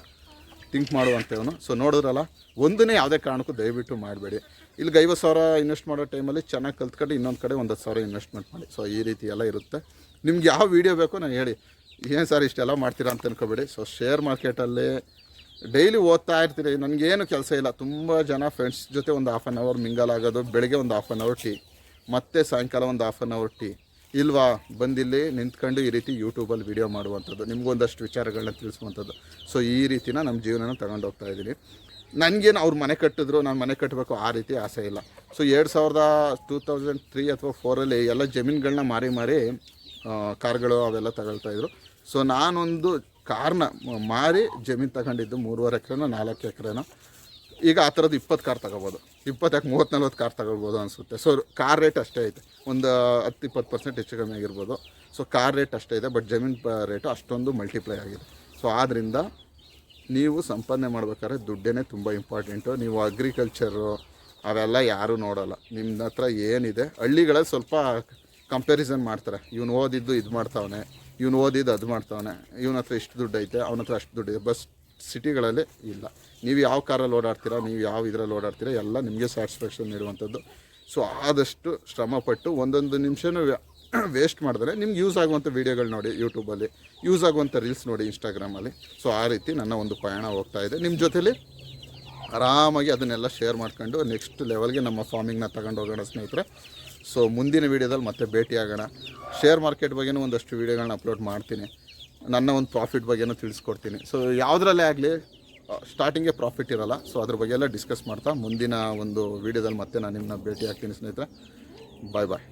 ಥಿಂಕ್ ಮಾಡುವಂಥವನು ಸೊ ನೋಡಿದ್ರಲ್ಲ ಒಂದನೇ ಯಾವುದೇ ಕಾರಣಕ್ಕೂ ದಯವಿಟ್ಟು ಮಾಡಬೇಡಿ. ಇಲ್ಲಿಗೆ ಐವತ್ತು ಸಾವಿರ ಇನ್ವೆಸ್ಟ್ ಮಾಡೋ ಟೈಮಲ್ಲಿ ಚೆನ್ನಾಗಿ ಕಲ್ತ್ಕೊಂಡು ಇನ್ನೊಂದು ಕಡೆ ಒಂದು ಸಾವಿರ ಇನ್ವೆಸ್ಟ್ಮೆಂಟ್ ಮಾಡಿ. ಸೊ ಈ ರೀತಿ ಎಲ್ಲ ಇರುತ್ತೆ. ನಿಮ್ಗೆ ಯಾವ ವೀಡಿಯೋ ಬೇಕೋ ನಾನು ಹೇಳಿ. ಏನು ಸರ್ ಇಷ್ಟೆಲ್ಲ ಮಾಡ್ತೀರಾ ಅಂತ ಅನ್ಕೋಬೇಡಿ. ಸೊ ಶೇರ್ ಮಾರ್ಕೆಟಲ್ಲಿ ಡೈಲಿ ಓದ್ತಾ ಇರ್ತೀರಿ. ನನಗೇನು ಕೆಲಸ ಇಲ್ಲ. ತುಂಬ ಜನ ಫ್ರೆಂಡ್ಸ್ ಜೊತೆ ಒಂದು ಹಾಫ್ ಆನ್ ಅವರ್ ಮಿಂಗಲ್ ಆಗೋದು, ಬೆಳಗ್ಗೆ ಒಂದು ಹಾಫ್ ಆನ್ ಅವರ್ ಟೀ ಮತ್ತೆ ಸಾಯಂಕಾಲ ಒಂದು ಹಾಫ್ ಆನ್ ಅವರ್ ಟೀ ಇಲ್ವಾ, ಬಂದಿಲ್ಲಿ ನಿಂತ್ಕೊಂಡು ಈ ರೀತಿ ಯೂಟ್ಯೂಬಲ್ಲಿ ವಿಡಿಯೋ ಮಾಡುವಂಥದ್ದು ನಿಮಗೊಂದಷ್ಟು ವಿಚಾರಗಳನ್ನ ತಿಳಿಸುವಂಥದ್ದು. ಸೊ ಈ ರೀತಿನ ನಮ್ಮ ಜೀವನನ ತಗೊಂಡು ಹೋಗ್ತಾ ಇದ್ದೀನಿ. ನನಗೇನು ಅವ್ರು ಮನೆ ಕಟ್ಟಿದ್ರು, ನಾನು ಮನೆ ಕಟ್ಟಬೇಕು ಆ ರೀತಿ ಆಸೆ ಇಲ್ಲ. ಸೊ ಎರಡು ಸಾವಿರದ ಟೂ ತೌಸಂಡ್ ತ್ರೀ ಅಥವಾ ಫೋರಲ್ಲಿ ಎಲ್ಲ ಜಮೀನುಗಳನ್ನ ಮಾರಿ ಮಾರಿ ಕಾರ್ಗಳು ಅವೆಲ್ಲ ತಗೊಳ್ತಾ ಇದ್ರು. ಸೊ ನಾನೊಂದು ಕಾರ್ನ ಮಾರಿ ಜಮೀನು ತಗೊಂಡಿದ್ದು ಮೂರುವರೆ ಎಕರೆನೋ ನಾಲ್ಕು ಎಕರೆನೋ. ಈಗ ಆ ಥರದ್ದು ಇಪ್ಪತ್ತು ಕಾರ್ ತಗೋಬೋದು. ಇಪ್ಪತ್ತಕ್ಕೆ ಮೂವತ್ತು ನಲ್ವತ್ತು ಕಾರ್ ತಗೋಬೋದು ಅನಿಸುತ್ತೆ. ಸೊ ಕಾರ್ ರೇಟ್ ಅಷ್ಟೇ ಐತೆ. ಒಂದು ಹತ್ತು ಇಪ್ಪತ್ತು ಪರ್ಸೆಂಟ್ ಹೆಚ್ಚು ಕಮ್ಮಿ ಆಗಿರ್ಬೋದು. ಸೊ ಕಾರ್ ರೇಟ್ ಅಷ್ಟೇ ಇದೆ ಬಟ್ ಜಮೀನು ರೇಟು ಅಷ್ಟೊಂದು ಮಲ್ಟಿಪ್ಲೈ ಆಗಿದೆ. ಸೊ ಆದ್ದರಿಂದ ನೀವು ಸಂಪಾದನೆ ಮಾಡ್ಬೇಕಾದ್ರೆ ದುಡ್ಡೇ ತುಂಬ ಇಂಪಾರ್ಟೆಂಟು ನೀವು ಅಗ್ರಿಕಲ್ಚರು ಅವೆಲ್ಲ ಯಾರೂ ನೋಡೋಲ್ಲ. ನಿಮ್ಮ ಹತ್ರ ಏನಿದೆ, ಹಳ್ಳಿಗಳಲ್ಲಿ ಸ್ವಲ್ಪ ಕಂಪ್ಯಾರಿಸನ್ ಮಾಡ್ತಾರೆ. ಇವ್ನು ಓದಿದ್ದು ಇದು ಮಾಡ್ತಾವನೆ, ಇವ್ನು ಓದಿದ್ದು ಅದು ಮಾಡ್ತಾವನೆ, ಇವನ ಹತ್ರ ಇಷ್ಟು ದುಡ್ಡು ಐತೆ ಅವನ ಹತ್ರ ಅಷ್ಟು ದುಡ್ಡಿದೆ. ಬಸ್ ಸಿಟಿಗಳಲ್ಲಿ ಇಲ್ಲ. ನೀವು ಯಾವ ಕಾರಲ್ಲಿ ಓಡಾಡ್ತೀರಾ, ನೀವು ಯಾವ ಇದರಲ್ಲಿ ಓಡಾಡ್ತೀರಾ, ಎಲ್ಲ ನಿಮಗೆ ಸ್ಯಾಟಿಸ್ಫ್ಯಾಕ್ಷನ್ ನೀಡುವಂಥದ್ದು ಸೊ ಆದಷ್ಟು ಶ್ರಮಪಟ್ಟು ಒಂದೊಂದು ನಿಮಿಷನೂ ವೇಸ್ಟ್ ಮಾಡಿದ್ರೆ ನಿಮ್ಗೆ ಯೂಸ್ ಆಗುವಂಥ ವೀಡಿಯೋಗಳು ನೋಡಿ ಯೂಟ್ಯೂಬಲ್ಲಿ ಯೂಸ್ ಆಗುವಂಥ ರೀಲ್ಸ್ ನೋಡಿ ಇನ್ಸ್ಟಾಗ್ರಾಮಲ್ಲಿ ಸೊ ಆ ರೀತಿ ನನ್ನ ಒಂದು ಪಯಣ ಹೋಗ್ತಾ ಇದೆ. ನಿಮ್ಮ ಜೊತೇಲಿ ಆರಾಮಾಗಿ ಅದನ್ನೆಲ್ಲ ಶೇರ್ ಮಾಡ್ಕೊಂಡು ನೆಕ್ಸ್ಟ್ ಲೆವೆಲ್ಗೆ ನಮ್ಮ ಫಾರ್ಮಿಂಗ್ನ ತಗೊಂಡು ಹೋಗೋಣ ಸ್ನೇಹಿತರೆ. ಸೊ ಮುಂದಿನ ವೀಡಿಯೋದಲ್ಲಿ ಮತ್ತೆ ಭೇಟಿ ಆಗೋಣ ಶೇರ್ ಮಾರ್ಕೆಟ್ ಬಗ್ಗೆನೂ ಒಂದಷ್ಟು ವೀಡಿಯೋಗಳನ್ನ ಅಪ್ಲೋಡ್ ಮಾಡ್ತೀನಿ. ನನ್ನ ಒಂದು ಪ್ರಾಫಿಟ್ ಬಗ್ಗೆನೂ ತಿಳಿಸ್ಕೊಡ್ತೀನಿ. ಸೊ ಯಾವುದ್ರಲ್ಲೇ ಆಗಲಿ ಸ್ಟಾರ್ಟಿಂಗೇ ಪ್ರಾಫಿಟ್ ಇರಲ್ಲ. ಸೊ ಅದ್ರ ಬಗ್ಗೆ ಎಲ್ಲ ಡಿಸ್ಕಸ್ ಮಾಡ್ತಾ ಮುಂದಿನ ಒಂದು ವೀಡಿಯೋದಲ್ಲಿ ಮತ್ತೆ ನಾನು ನಿಮ್ಮನ್ನ ಭೇಟಿ ಆಗ್ತೀನಿ ಸ್ನೇಹಿತರೆ. ಬಾಯ್ ಬಾಯ್